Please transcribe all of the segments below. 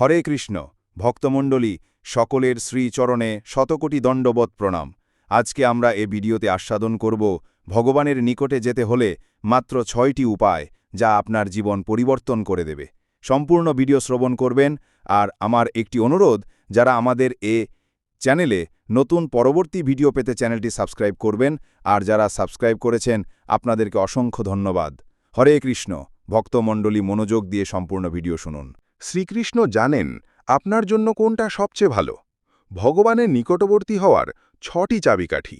হরে কৃষ্ণ, ভক্তমণ্ডলী, সকলের শ্রীচরণে শতকোটি দণ্ডবৎ প্রণাম। আজকে আমরা এ ভিডিওতে আস্বাদন করব ভগবানের নিকটে যেতে হলে মাত্র ছয়টি উপায় যা আপনার জীবন পরিবর্তন করে দেবে। সম্পূর্ণ ভিডিও শ্রবণ করবেন আর আমার একটি অনুরোধ, যারা আমাদের এ চ্যানেলে নতুন পরবর্তী ভিডিও পেতে চ্যানেলটি সাবস্ক্রাইব করবেন আর যারা সাবস্ক্রাইব করেছেন, আপনাদেরকে অসংখ্য ধন্যবাদ। হরে কৃষ্ণ, ভক্তমণ্ডলী মনোযোগ দিয়ে সম্পূর্ণ ভিডিও শুনুন। শ্রীকৃষ্ণ জানেন আপনার জন্য কোনটা সবচেয়ে ভালো। ভগবানের নিকটবর্তী হওয়ার ছটি চাবিকাঠি।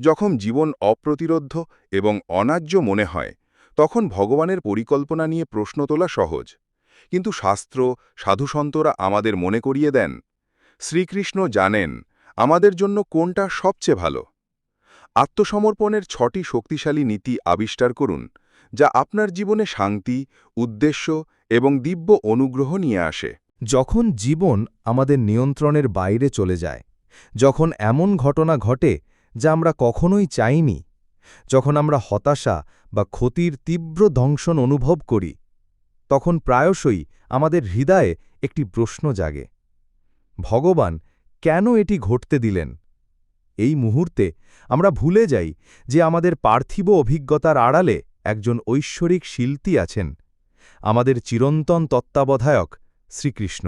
যখন জীবন অপ্রতিরোধ্য এবং অনার্য মনে হয়, তখন ভগবানের পরিকল্পনা নিয়ে প্রশ্ন তোলা সহজ। কিন্তু শাস্ত্র, সাধুসন্তরা আমাদের মনে করিয়ে দেন, শ্রীকৃষ্ণ জানেন আমাদের জন্য কোনটা সবচেয়ে ভালো। আত্মসমর্পণের ছটি শক্তিশালী নীতি আবিষ্কার করুন যা আপনার জীবনে শান্তি, উদ্দেশ্য এবং দিব্য অনুগ্রহ নিয়ে আসে। যখন জীবন আমাদের নিয়ন্ত্রণের বাইরে চলে যায়, যখন এমন ঘটনা ঘটে যা আমরা কখনোই চাইনি, যখন আমরা হতাশা বা ক্ষতির তীব্র দংশন অনুভব করি, তখন প্রায়শই আমাদের হৃদয়ে একটি প্রশ্ন জাগে, ভগবান, কেন এটি ঘটতে দিলেন? এই মুহূর্তে আমরা ভুলে যাই যে আমাদের পার্থিব অভিজ্ঞতার আড়ালে একজন ঐশ্বরিক শিল্পী আছেন, আমাদের চিরন্তন তত্ত্বাবধায়ক শ্রীকৃষ্ণ,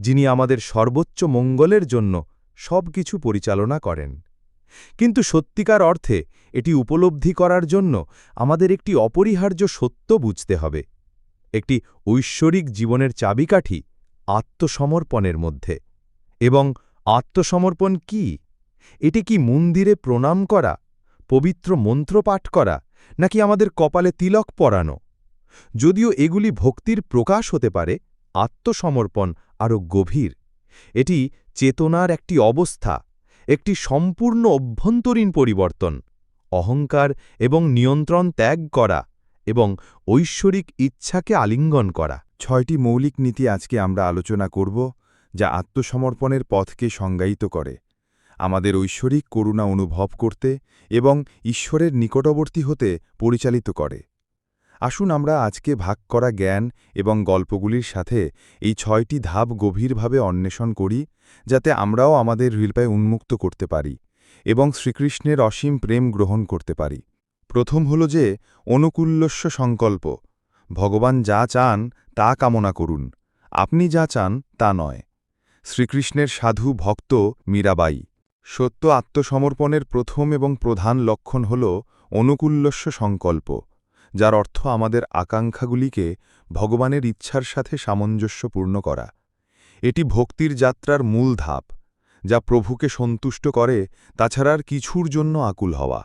যিনি আমাদের সর্বোচ্চ মঙ্গলের জন্য সব কিছু পরিচালনা করেন। কিন্তু সত্যিকার অর্থে এটি উপলব্ধি করার জন্য আমাদের একটি অপরিহার্য সত্য বুঝতে হবে, একটি ঐশ্বরিক জীবনের চাবিকাঠি আত্মসমর্পণের মধ্যে। এবং আত্মসমর্পণ কি? এটি কি মন্দিরে প্রণাম করা, পবিত্র মন্ত্র পাঠ করা নাকি আমাদের কপালে তিলক পরানো? যদিও এগুলি ভক্তির প্রকাশ হতে পারে, আত্মসমর্পণ আরও গভীর। এটি চেতনার একটি অবস্থা, একটি সম্পূর্ণ অভ্যন্তরীণ পরিবর্তন, অহংকার এবং নিয়ন্ত্রণ ত্যাগ করা এবং ঐশ্বরিক ইচ্ছাকে আলিঙ্গন করা। ছয়টি মৌলিক নীতি আজকে আমরা আলোচনা করব, যা আত্মসমর্পণের পথকে সংজ্ঞায়িত করে। আমাদের ঐশ্বরিক করুণা অনুভব করতে এবং ঈশ্বরের নিকটবর্তী হতে পরিচালিত করে। আসুন আমরা আজকে ভাগ করা জ্ঞান এবং গল্পগুলির সাথে এই ছয়টি ধাপ গভীরভাবে অন্বেষণ করি, যাতে আমরাও আমাদের হৃদয় উন্মুক্ত করতে পারি এবং শ্রীকৃষ্ণের অসীম প্রেম গ্রহণ করতে পারি। প্রথম হল যে অনুকূল্যস্য সংকল্প, ভগবান যা চান তা কামনা করুন, আপনি যা চান তা নয়। শ্রীকৃষ্ণের সাধু ভক্ত মীরাবাই সত্য আত্মসমর্পণের প্রথম এবং প্রধান লক্ষণ হল অনুকূল্যস্য সংকল্প, যার অর্থ আমাদের আকাঙ্ক্ষাগুলিকে ভগবানের ইচ্ছার সাথে সামঞ্জস্যপূর্ণ করা। এটি ভক্তির যাত্রার মূল ধাপ, যা প্রভুকে সন্তুষ্ট করে, তাছাড়া আর কিছুর জন্য আকুল হওয়া।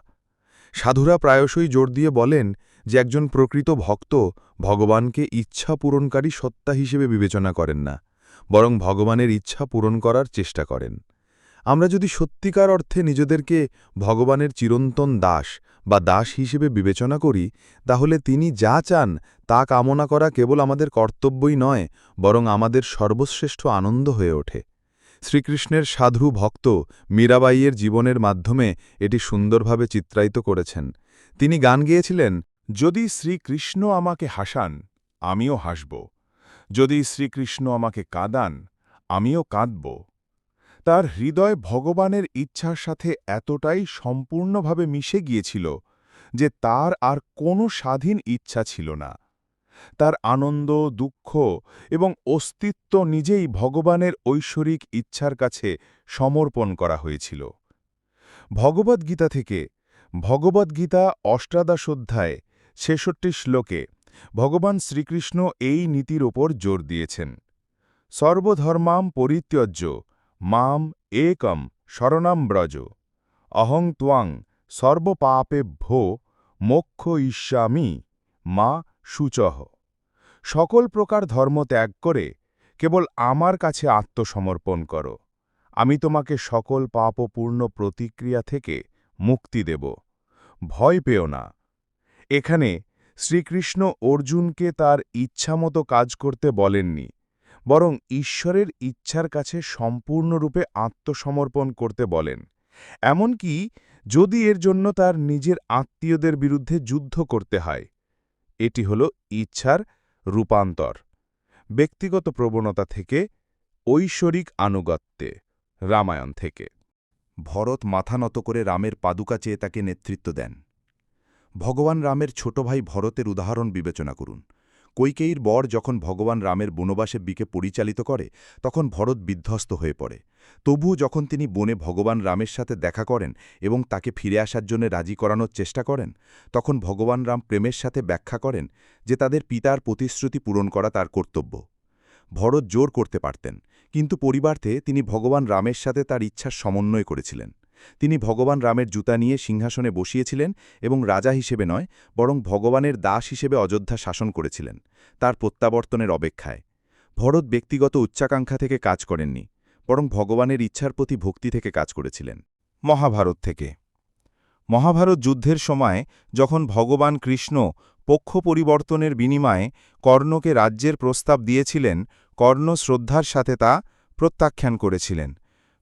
সাধুরা প্রায়শই জোর দিয়ে বলেন যে একজন প্রকৃত ভক্ত ভগবানকে ইচ্ছা পূরণকারী সত্তা হিসেবে বিবেচনা করেন না, বরং ভগবানের ইচ্ছা পূরণ করার চেষ্টা করেন। আমরা যদি সত্যিকার অর্থে নিজেদেরকে ভগবানের চিরন্তন দাস বা দাস হিসেবে বিবেচনা করি, তাহলে তিনি যা চান তা কামনা করা কেবল আমাদের কর্তব্যই নয়, বরং আমাদের সর্বশ্রেষ্ঠ আনন্দ হয়ে ওঠে। শ্রীকৃষ্ণের সাধু ভক্ত মীরাবাইয়ের জীবনের মাধ্যমে এটি সুন্দরভাবে চিত্রায়িত করেছেন। তিনি গান গেয়েছিলেন, যদি শ্রীকৃষ্ণ আমাকে হাসান, আমিও হাসব। যদি শ্রীকৃষ্ণ আমাকে কাঁদান, আমিও কাঁদব। তার হৃদয় ভগবানের ইচ্ছার সাথে এতটাই সম্পূর্ণভাবে মিশে গিয়েছিল যে তার আর কোনো স্বাধীন ইচ্ছা ছিল না। তার আনন্দ, দুঃখ এবং অস্তিত্ব নিজেই ভগবানের ঐশ্বরিক ইচ্ছার কাছে সমর্পণ করা হয়েছিল। ভগবদ্গীতা থেকে ভগবদ্গীতা অষ্টাদশ অধ্যায় ছেষট্টি শ্লোকে ভগবান শ্রীকৃষ্ণ এই নীতির ওপর জোর দিয়েছেন। সর্বধর্মাম পরিত্যজ্য মাম একম শরণাম ব্রজ। অহং ত্বাং সর্বপাপে ভো মোক্ষ ইস্যামি মা সুচহ। সকল প্রকার ধর্ম ত্যাগ করে কেবল আমার কাছে আত্মসমর্পণ করো। আমি তোমাকে সকল পাপপূর্ণ প্রতিক্রিয়া থেকে মুক্তি দেব। ভয় পেও না। এখানে শ্রীকৃষ্ণ অর্জুনকে তার ইচ্ছামতো কাজ করতে বলেননি। বরং ঈশ্বরের ইচ্ছার কাছে সম্পূর্ণরূপে আত্মসমর্পণ করতে বলেন। এমনকি যদি এর জন্য তার নিজের আত্মীয়দের বিরুদ্ধে যুদ্ধ করতে হয়, এটি হল ইচ্ছার রূপান্তর। ব্যক্তিগত প্রবণতা থেকে ঐশ্বরিক আনুগত্যে, রামায়ণ থেকে। ভরত মাথা নত করে রামের পাদুকা চেয়ে তাকে নেতৃত্ব দেন। ভগবান রামের ছোট ভাই ভরতের উদাহরণ বিবেচনা করুন। কৈকেয়ীর বর যখন ভগবান রামের বনবাসের দিকে পরিচালিত করে, তখন ভরত বিধ্বস্ত হয়ে পড়ে। তবুও যখন তিনি বনে ভগবান রামের সাথে দেখা করেন এবং তাকে ফিরে আসার জন্য রাজি করানোর চেষ্টা করেন, তখন ভগবান রাম প্রেমের সাথে ব্যাখ্যা করেন যে তাদের পিতার প্রতিশ্রুতি পূরণ করা তার কর্তব্য। ভরত জোর করতে পারতেন, কিন্তু পরিবার্থে তিনি ভগবান রামের সাথে তার ইচ্ছার সমন্বয় করেছিলেন। তিনি ভগবান রামের জুতা নিয়ে সিংহাসনে বসিয়েছিলেন এবং রাজা হিসেবে নয়, বরং ভগবানের দাস হিসেবে অযোধ্যা শাসন করেছিলেন, তার প্রত্যাবর্তনের অপেক্ষায়। ভরত ব্যক্তিগত উচ্চাকাঙ্ক্ষা থেকে কাজ করেননি, বরং ভগবানের ইচ্ছার প্রতি ভক্তি থেকে কাজ করেছিলেন। মহাভারত থেকে। মহাভারত যুদ্ধের সময় যখন ভগবান কৃষ্ণ পক্ষ পরিবর্তনের বিনিময়ে কর্ণকে রাজ্যের প্রস্তাব দিয়েছিলেন, কর্ণ শ্রদ্ধার সাথে তা প্রত্যাখ্যান করেছিলেন।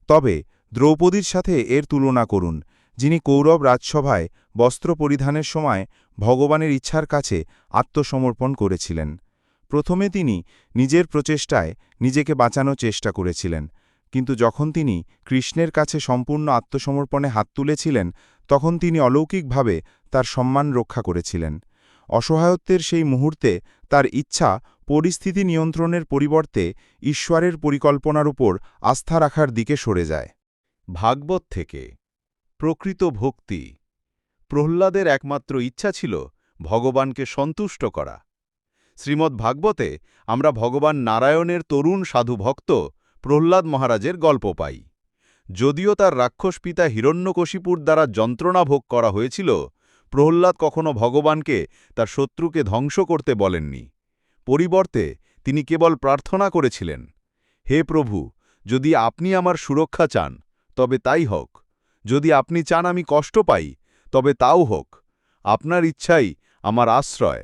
তবে দ্রৌপদীর সাথে এর তুলনা করুন, যিনি কৌরব রাজসভায় বস্ত্র পরিধানের সময় ভগবানের ইচ্ছার কাছে আত্মসমর্পণ করেছিলেন। প্রথমে তিনি নিজের প্রচেষ্টায় নিজেকে বাঁচানোর চেষ্টা করেছিলেন, কিন্তু যখন তিনি কৃষ্ণের কাছে সম্পূর্ণ আত্মসমর্পণে হাত তুলেছিলেন, তখন তিনি অলৌকিকভাবে তার সম্মান রক্ষা করেছিলেন। অসহায়ত্বের সেই মুহূর্তে তার ইচ্ছা পরিস্থিতি নিয়ন্ত্রণের পরিবর্তে ঈশ্বরের পরিকল্পনার উপর আস্থা রাখার দিকে সরে যায়। ভাগবত থেকে। প্রকৃত ভক্তি। প্রহ্লাদের একমাত্র ইচ্ছা ছিল ভগবানকে সন্তুষ্ট করা। শ্রীমদ্ ভাগবতে আমরা ভগবান নারায়ণের তরুণ সাধু ভক্ত প্রহ্লাদ মহারাজের গল্প পাই। যদিও তার রাক্ষস পিতা হিরণ্যকশিপুর দ্বারা যন্ত্রণা ভোগ করা হয়েছিল, প্রহ্লাদ কখনো ভগবানকে তার শত্রুকে ধ্বংস করতে বলেননি। পরিবর্তে তিনি কেবল প্রার্থনা করেছিলেন, হে প্রভু, যদি আপনি আমার সুরক্ষা চান তবে তাই হোক। যদি আপনি চান আমি কষ্ট পাই, তবে তাও হোক। আপনার ইচ্ছাই আমার আশ্রয়।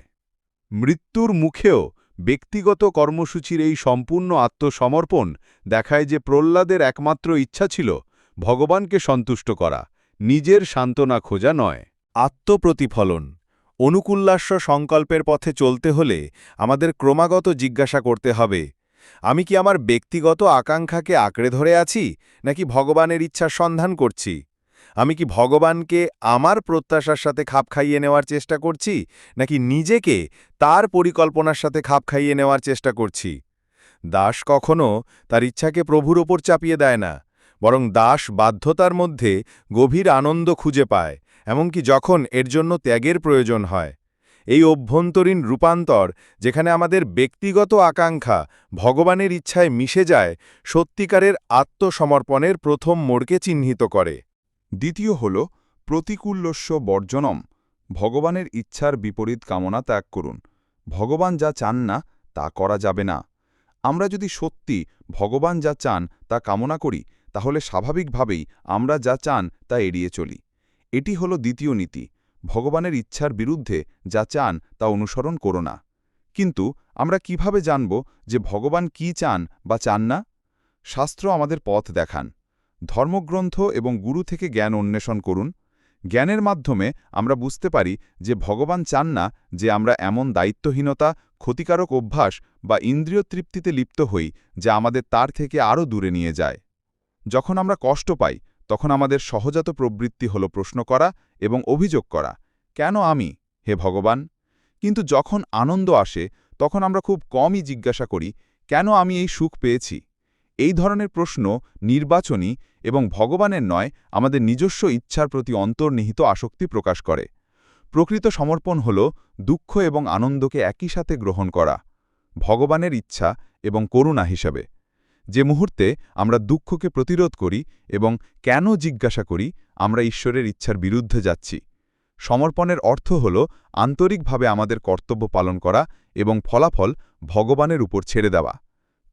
মৃত্যুর মুখেও ব্যক্তিগত কর্মসূচির এই সম্পূর্ণ আত্মসমর্পণ দেখায় যে প্রহ্লাদের একমাত্র ইচ্ছা ছিল ভগবানকে সন্তুষ্ট করা, নিজের সান্ত্বনা খোঁজা নয়। আত্মপ্রতিফলন অনুকূল্লাস্য সংকল্পের পথে চলতে হলে আমাদের ক্রমাগত জিজ্ঞাসা করতে হবে আমি কি আমার ব্যক্তিগত আকাঙ্ক্ষাকে আঁকড়ে ধরে আছি, নাকি ভগবানের ইচ্ছার সন্ধান করছি? আমি কি ভগবানকে আমার প্রত্যাশার সাথে খাপ খাইয়ে নেওয়ার চেষ্টা করছি, নাকি নিজেকে তার পরিকল্পনার সাথে খাপ খাইয়ে নেওয়ার চেষ্টা করছি? দাস কখনো তার ইচ্ছাকে প্রভুর ওপর চাপিয়ে দেয় না, বরং দাস বাধ্যতার মধ্যে গভীর আনন্দ খুঁজে পায়, এমনকি যখন এর জন্য ত্যাগের প্রয়োজন হয়। এই অভ্যন্তরীণ রূপান্তর যেখানে আমাদের ব্যক্তিগত আকাঙ্ক্ষা ভগবানের ইচ্ছায় মিশে যায়, সত্যিকারের আত্মসমর্পণের প্রথম মোড়কে চিহ্নিত করে। দ্বিতীয় হল প্রতিকূল্যস্য বর্জনম, ভগবানের ইচ্ছার বিপরীত কামনা ত্যাগ করুন। ভগবান যা চান না, তা করা যাবে না। আমরা যদি সত্যি ভগবান যা চান, তা কামনা করি, তাহলে স্বাভাবিকভাবেই আমরা যা চান, তা এড়িয়ে চলি। এটি হল দ্বিতীয় নীতি। ভগবানের ইচ্ছার বিরুদ্ধে যা চান তা অনুসরণ করো না। কিন্তু আমরা কীভাবে জানব যে ভগবান কি চান বা চান না? শাস্ত্র আমাদের পথ দেখান। ধর্মগ্রন্থ এবং গুরু থেকে জ্ঞান অন্বেষণ করুন। জ্ঞানের মাধ্যমে আমরা বুঝতে পারি যে ভগবান চান না যে আমরা এমন দায়িত্বহীনতা, ক্ষতিকারক অভ্যাস বা ইন্দ্রিয় তৃপ্তিতে লিপ্ত হই যা আমাদের তার থেকে আরও দূরে নিয়ে যায়। যখন আমরা কষ্ট পাই তখন আমাদের সহজাত প্রবৃত্তি হল প্রশ্ন করা এবং অভিযোগ করা, কেন আমি, হে ভগবান? কিন্তু যখন আনন্দ আসে, তখন আমরা খুব কমই জিজ্ঞাসা করি, কেন আমি এই সুখ পেয়েছি? এই ধরনের প্রশ্ন নির্বাচনী এবং ভগবানের নয়, আমাদের নিজস্ব ইচ্ছার প্রতি অন্তর্নিহিত আসক্তি প্রকাশ করে। প্রকৃত সমর্পণ হল দুঃখ এবং আনন্দকে একই সাথে গ্রহণ করা, ভগবানের ইচ্ছা এবং করুণা হিসাবে। যে মুহূর্তে আমরা দুঃখকে প্রতিরোধ করি এবং কেন জিজ্ঞাসা করি, আমরা ঈশ্বরের ইচ্ছার বিরুদ্ধে যাচ্ছি। সমর্পণের অর্থ হল আন্তরিকভাবে আমাদের কর্তব্য পালন করা এবং ফলাফল ভগবানের উপর ছেড়ে দেওয়া।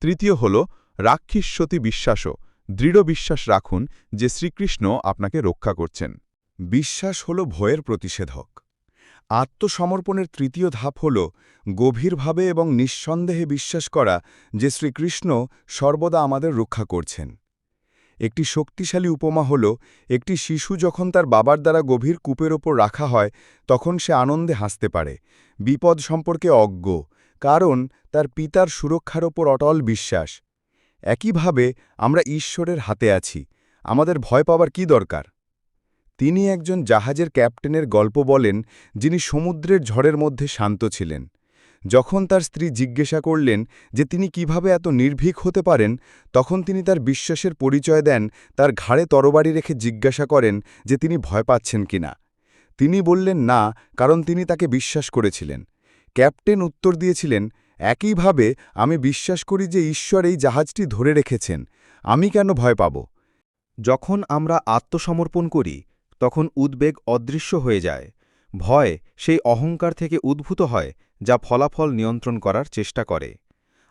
তৃতীয় হল রাক্ষিস্বতী বিশ্বাসও, দৃঢ় বিশ্বাস রাখুন যে শ্রীকৃষ্ণ আপনাকে রক্ষা করছেন। বিশ্বাস হল ভয়ের প্রতিষেধক। আত্মসমর্পণের তৃতীয় ধাপ হল গভীরভাবে এবং নিঃসন্দেহে বিশ্বাস করা যে শ্রীকৃষ্ণ সর্বদা আমাদের রক্ষা করছেন। একটি শক্তিশালী উপমা হল, একটি শিশু যখন তার বাবার দ্বারা গভীর কূপের ওপর রাখা হয়, তখন সে আনন্দে হাসতে পারে। বিপদ সম্পর্কে অজ্ঞ, কারণ তার পিতার সুরক্ষার ওপর অটল বিশ্বাস। একইভাবে আমরা ঈশ্বরের হাতে আছি। আমাদের ভয় পাবার কি দরকার? তিনি একজন জাহাজের ক্যাপ্টেনের গল্প বলেন, যিনি সমুদ্রের ঝড়ের মধ্যে শান্ত ছিলেন। যখন তার স্ত্রী জিজ্ঞাসা করলেন যে তিনি কীভাবে এত নির্ভীক হতে পারেন, তখন তিনি তার বিশ্বাসের পরিচয় দেন, তার ঘাড়ে তরবারি রেখে জিজ্ঞাসা করেন যে তিনি ভয় পাচ্ছেন কিনা। তিনি বললেন, না, কারণ তিনি তাকে বিশ্বাস করেছিলেন। ক্যাপ্টেন উত্তর দিয়েছিলেন, একইভাবে আমি বিশ্বাস করি যে ঈশ্বর এই জাহাজটি ধরে রেখেছেন। আমি কেন ভয় পাব? যখন আমরা আত্মসমর্পণ করি তখন উদ্বেগ অদৃশ্য হয়ে যায়। ভয় সেই অহংকার থেকে উদ্ভূত হয়, যা ফলাফল নিয়ন্ত্রণ করার চেষ্টা করে।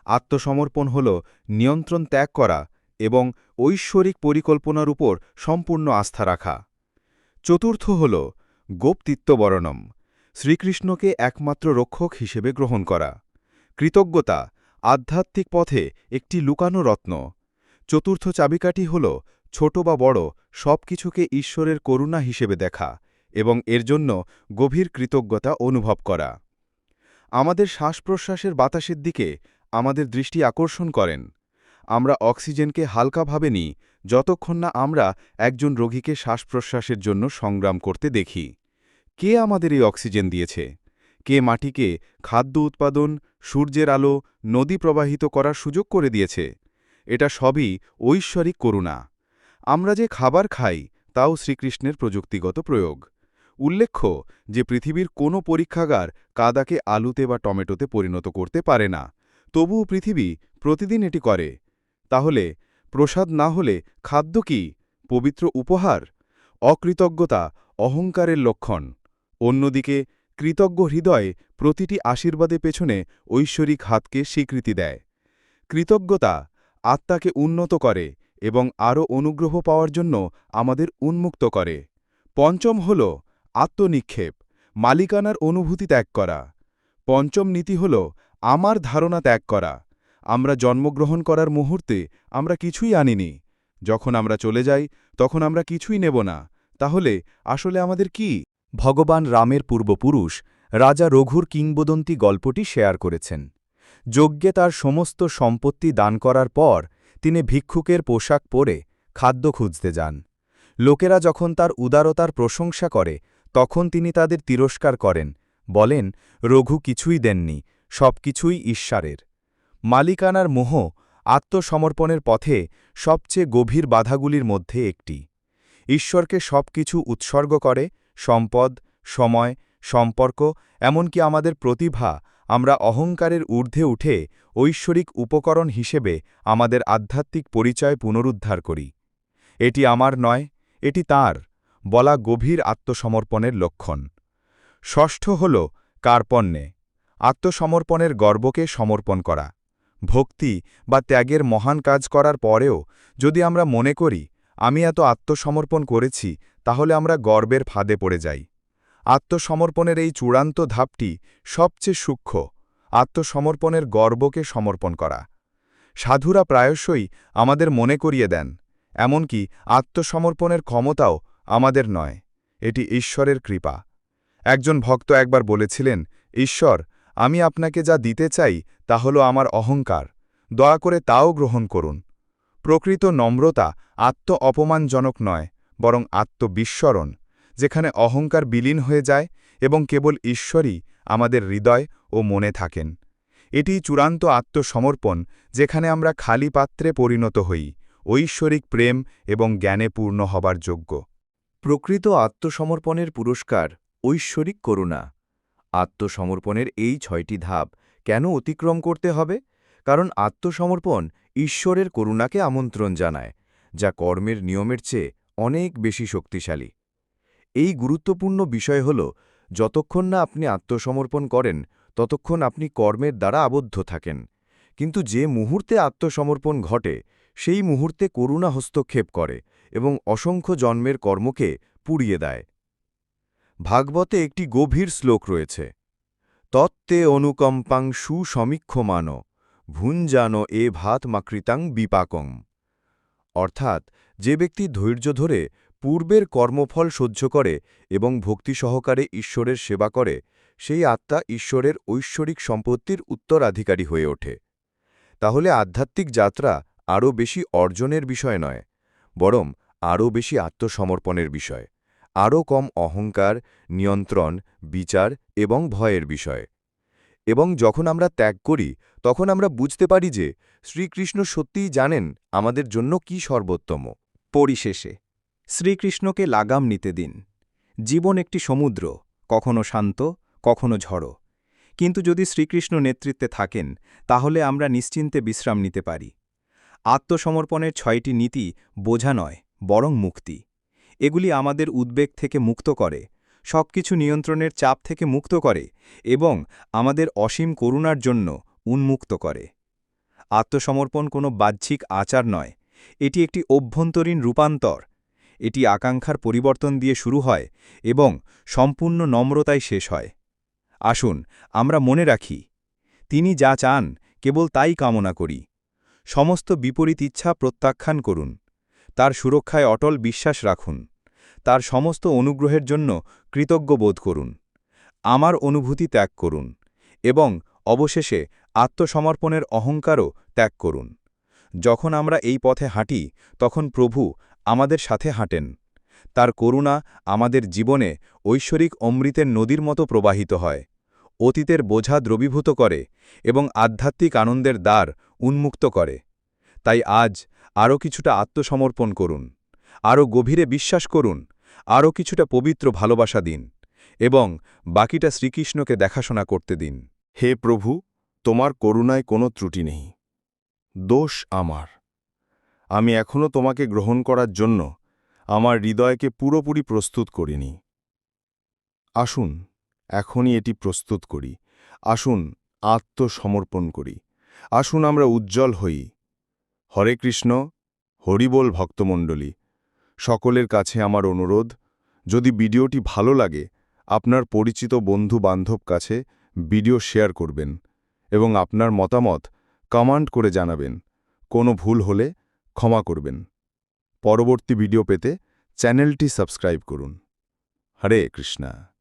আত্মসমর্পণ হল নিয়ন্ত্রণ ত্যাগ করা এবং ঐশ্বরিক পরিকল্পনার উপর সম্পূর্ণ আস্থা রাখা। চতুর্থ হল গোপতিত্ববরণম, শ্রীকৃষ্ণকে একমাত্র রক্ষক হিসেবে গ্রহণ করা। কৃতজ্ঞতা, আধ্যাত্মিক পথে একটি লুকানো রত্ন। চতুর্থ চাবিকাঠি হল ছোট বা বড় সব কিছুকে ঈশ্বরের করুণা হিসেবে দেখা এবং এর জন্য গভীর কৃতজ্ঞতা অনুভব করা। আমাদের শ্বাস-প্রশ্বাসের বাতাসের দিকে আমাদের দৃষ্টি আকর্ষণ করেন। আমরা অক্সিজেনকে হালকাভাবে নিই, যতক্ষণ না আমরা একজন রোগীকে শ্বাস-প্রশ্বাসের জন্য সংগ্রাম করতে দেখি। কে আমাদের এই অক্সিজেন দিয়েছে? কে মাটিকে খাদ্য উৎপাদন, সূর্যের আলো, নদী প্রবাহিত করার সুযোগ করে দিয়েছে? এটা সবই ঐশ্বরিক করুণা। আমরা যে খাবার খাই, তাও শ্রীকৃষ্ণের প্রযুক্তিগত প্রয়োগ। উল্লেখ্য যে পৃথিবীর কোনো পরীক্ষাগার কাদাকে আলুতে বা টমেটোতে পরিণত করতে পারে না। তবুও পৃথিবী প্রতিদিন এটি করে। তাহলে প্রসাদ না হলে খাদ্য কি? পবিত্র উপহার? অকৃতজ্ঞতা অহংকারের লক্ষণ। অন্যদিকে কৃতজ্ঞ হৃদয় প্রতিটি আশীর্বাদে পেছনে ঐশ্বরিক হাতকে স্বীকৃতি দেয়। কৃতজ্ঞতা আত্মাকে উন্নত করে। এবং আরও অনুগ্রহ পাওয়ার জন্য আমাদের উন্মুক্ত করে। পঞ্চম হল আত্মনিক্ষেপ, মালিকানার অনুভূতি ত্যাগ করা। পঞ্চম নীতি হল আমার ধারণা ত্যাগ করা। আমরা জন্মগ্রহণ করার মুহূর্তে আমরা কিছুই আনিনি। যখন আমরা চলে যাই, তখন আমরা কিছুই নেব না। তাহলে আসলে আমাদের কি? ভগবান রামের পূর্বপুরুষ রাজা রঘুর কিংবদন্তি গল্পটি শেয়ার করেছেন। যজ্ঞে তার সমস্ত সম্পত্তি দান করার পর তিনি ভিক্ষুকের পোশাক পরে খাদ্য খুঁজতে যান। লোকেরা যখন তার উদারতার প্রশংসা করে, তখন তিনি তাদের তিরস্কার করেন, বলেন, রঘু কিছুই দেননি, সব কিছুই ঈশ্বরের। মালিকানার মোহ আত্মসমর্পণের পথে সবচেয়ে গভীর বাধাগুলির মধ্যে একটি। ঈশ্বরকে সবকিছু উৎসর্গ করে, সম্পদ, সময়, সম্পর্ক, এমনকি আমাদের প্রতিভা আমরা অহংকারের ঊর্ধ্বে উঠে ঐশ্বরিক উপকরণ হিসেবে আমাদের আধ্যাত্মিক পরিচয় পুনরুদ্ধার করি। এটি আমার নয়, এটি তার, বলা গভীর আত্মসমর্পণের লক্ষণ। ষষ্ঠ হল কার্পণ্যে, আত্মসমর্পণের গর্বকে সমর্পণ করা। ভক্তি বা ত্যাগের মহান কাজ করার পরেও যদি আমরা মনে করি, আমি এত আত্মসমর্পণ করেছি, তাহলে আমরা গর্বের ফাঁদে পড়ে যাই। আত্মসমর্পণের এই চূড়ান্ত ধাপটি সবচেয়ে সূক্ষ্ম, আত্মসমর্পণের গর্বকে সমর্পণ করা। সাধুরা প্রায়শই আমাদের মনে করিয়ে দেন, এমনকি আত্মসমর্পণের ক্ষমতাও আমাদের নয়, এটি ঈশ্বরের কৃপা। একজন ভক্ত একবার বলেছিলেন, ঈশ্বর, আমি আপনাকে যা দিতে চাই তা হল আমার অহংকার, দয়া করে তাও গ্রহণ করুন। প্রকৃত নম্রতা আত্ম অপমানজনক নয়, বরং আত্মবিস্মরণ। যেখানে অহংকার বিলীন হয়ে যায় এবং কেবল ঈশ্বরই আমাদের হৃদয় ও মনে থাকেন। এটি চূড়ান্ত আত্মসমর্পণ, যেখানে আমরা খালি পাত্রে পরিণত হই, ঐশ্বরিক প্রেম এবং জ্ঞানে পূর্ণ হবার যোগ্য। প্রকৃত আত্মসমর্পণের পুরস্কার ঐশ্বরিক করুণা। আত্মসমর্পণের এই ছয়টি ধাপ কেন অতিক্রম করতে হবে? কারণ আত্মসমর্পণ ঈশ্বরের করুণাকে আমন্ত্রণ জানায়, যা কর্মের নিয়মের চেয়ে অনেক বেশি শক্তিশালী। এই গুরুত্বপূর্ণ বিষয় হল, যতক্ষণ না আপনি আত্মসমর্পণ করেন, ততক্ষণ আপনি কর্মের দ্বারা আবদ্ধ থাকেন। কিন্তু যে মুহূর্তে আত্মসমর্পণ ঘটে, সেই মুহূর্তে করুণা হস্তক্ষেপ করে এবং অসংখ্য জন্মের কর্মকে পুড়িয়ে দেয়। ভাগবতে একটি গভীর শ্লোক রয়েছে, তত্ত্বে অনুকম্পাং সুসমীক্ষমান, ভুঞ্জানো এ ভাত মাকৃতাং বিপাকং। অর্থাৎ, যে ব্যক্তি ধৈর্য ধরে পূর্বের কর্মফল সহ্য করে এবং ভক্তি সহকারে ঈশ্বরের সেবা করে, সেই আত্মা ঈশ্বরের ঐশ্বরিক সম্পত্তির উত্তরাধিকারী হয়ে ওঠে। তাহলে আধ্যাত্মিক যাত্রা আরও বেশি অর্জনের বিষয় নয়, বরং আরও বেশি আত্মসমর্পণের বিষয়, আরও কম অহংকার, নিয়ন্ত্রণ, বিচার এবং ভয়ের বিষয়। এবং যখন আমরা ত্যাগ করি, তখন আমরা বুঝতে পারি যে শ্রীকৃষ্ণ সত্যিই জানেন আমাদের জন্য কি সর্বোত্তম। পরিশেষে শ্রীকৃষ্ণকে লাগাম নিতে দিন। জীবন একটি সমুদ্র, কখনো শান্ত, কখনো ঝড়ো। কিন্তু যদি শ্রীকৃষ্ণ নেতৃত্বে থাকেন, তাহলে আমরা নিশ্চিন্তে বিশ্রাম নিতে পারি। আত্মসমর্পণের ছয়টি নীতি বোঝা নয়, বরং মুক্তি। এগুলি আমাদের উদ্বেগ থেকে মুক্ত করে, সবকিছু নিয়ন্ত্রণের চাপ থেকে মুক্ত করে এবং আমাদের অসীম করুণার জন্য উন্মুক্ত করে। আত্মসমর্পণ কোনো বাহ্যিক আচার নয়, এটি একটি অভ্যন্তরীণ রূপান্তর এটি আকাঙ্ক্ষার পরিবর্তন দিয়ে শুরু হয় এবং সম্পূর্ণ নম্রতায় শেষ হয়। আসুন, আমরা মনে রাখি, তিনি যা চান, কেবল তাই কামনা করি। সমস্ত বিপরীত ইচ্ছা প্রত্যাখ্যান করুন। তার সুরক্ষায় অটল বিশ্বাস রাখুন। তার সমস্ত অনুগ্রহের জন্য কৃতজ্ঞ বোধ করুন। আমার অনুভূতি ত্যাগ করুন এবং অবশেষে আত্মসমর্পণের অহংকারও ত্যাগ করুন। যখন আমরা এই পথে হাঁটি, তখন প্রভু আমাদের সাথে হাঁটেন। তার করুণা আমাদের জীবনে ঐশ্বরিক অমৃতের নদীর মতো প্রবাহিত হয়। অতীতের বোঝা দ্রবীভূত করে এবং আধ্যাত্মিক আনন্দের দ্বার উন্মুক্ত করে। তাই আজ আরও কিছুটা আত্মসমর্পণ করুন, আরও গভীরে বিশ্বাস করুন, আরও কিছুটা পবিত্র ভালোবাসা দিন এবং বাকিটা শ্রীকৃষ্ণকে দেখাশোনা করতে দিন। হে প্রভু, তোমার করুণায় কোনো ত্রুটি নেই। দোষ আমার। আমি এখনও তোমাকে গ্রহণ করার জন্য আমার হৃদয়কে পুরোপুরি প্রস্তুত করিনি। আসুন, এখনই এটি প্রস্তুত করি। আসুন, আত্মসমর্পণ করি। আসুন আমরা উজ্জ্বল হই। হরে কৃষ্ণ হরিবোল ভক্তমণ্ডলী, সকলের কাছে আমার অনুরোধ, যদি ভিডিওটি ভালো লাগে, আপনার পরিচিত বন্ধু বান্ধব কাছে ভিডিও শেয়ার করবেন এবং আপনার মতামত কমান্ড করে জানাবেন। কোনো ভুল হলে ক্ষমা করবেন। পরবর্তী ভিডিও পেতে চ্যানেলটি সাবস্ক্রাইব করুন। হরে কৃষ্ণা।